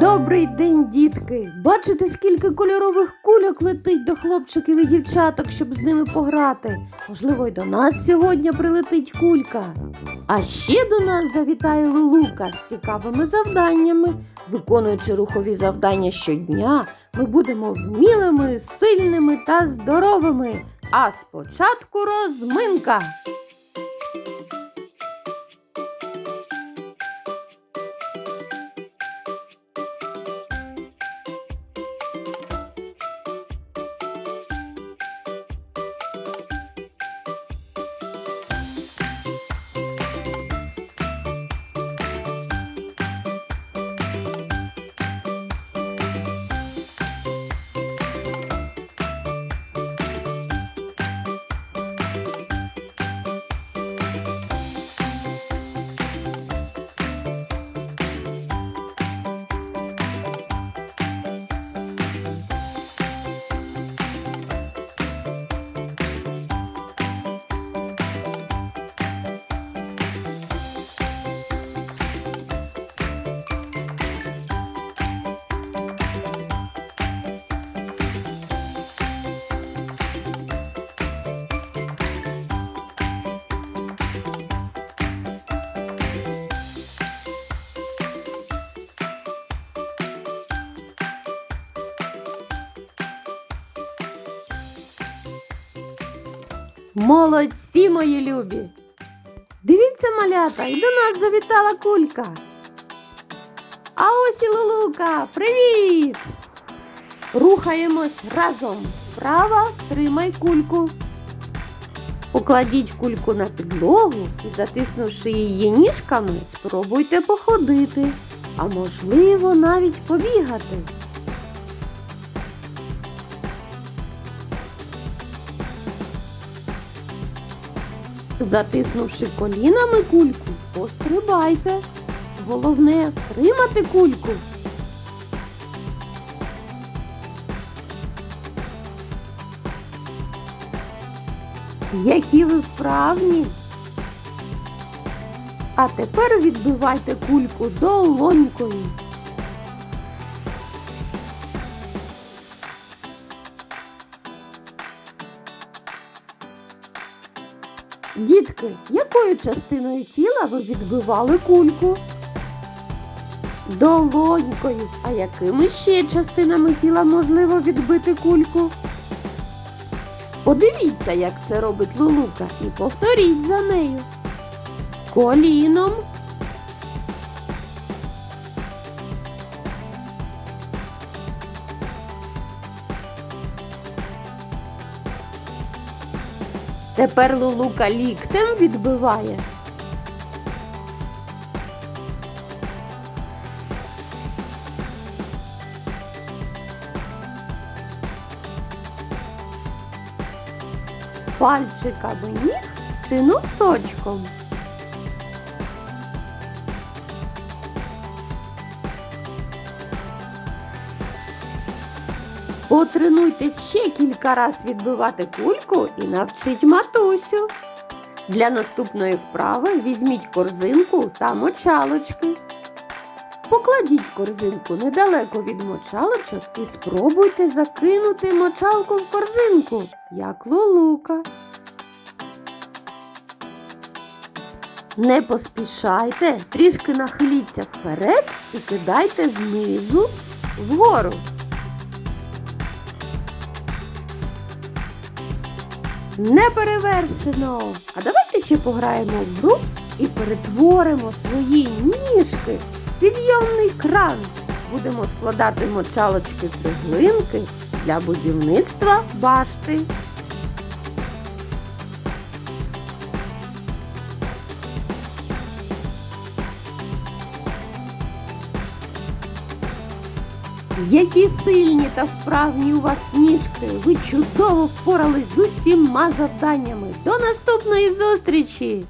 Добрий день, дітки! Бачите, скільки кольорових кульок летить до хлопчиків і дівчаток, щоб з ними пограти. Можливо, й до нас сьогодні прилетить кулька. А ще до нас завітає Лулука з цікавими завданнями. Виконуючи рухові завдання щодня, ми будемо вмілими, сильними та здоровими. А спочатку розминка. Молодці, мої любі! Дивіться, малята, і до нас завітала кулька. А ось і Лулука, привіт! Рухаємось разом. Вправо тримай кульку. Покладіть кульку на підлогу і, затиснувши її ніжками, спробуйте походити, а можливо навіть побігати. Затиснувши колінами кульку, пострибайте. Головне втримати кульку. Які ви вправні. А тепер відбивайте кульку долонькою. Дітки, якою частиною тіла ви відбивали кульку? Долонькою. А якими ще частинами тіла можливо відбити кульку? Подивіться, як це робить Лулука, і повторіть за нею. Коліном. Тепер Лулука ліктем відбиває. Пальчиками ніг чи носочком. Потренуйтесь ще кілька раз відбивати кульку і навчіть матусю. Для наступної вправи візьміть корзинку та мочалочки. Покладіть корзинку недалеко від мочалочок і спробуйте закинути мочалку в корзинку, як лулука. Не поспішайте, трішки нахиліться вперед і кидайте знизу вгору. Не перевершено! А давайте ще пограємо в гру і перетворимо свої ніжки в підйомний кран. Будемо складати мочалочки цеглинки для будівництва башти. Які сильні та вправні у вас ніжки! Ви чудово впорались з усіма завданнями. До наступної зустрічі!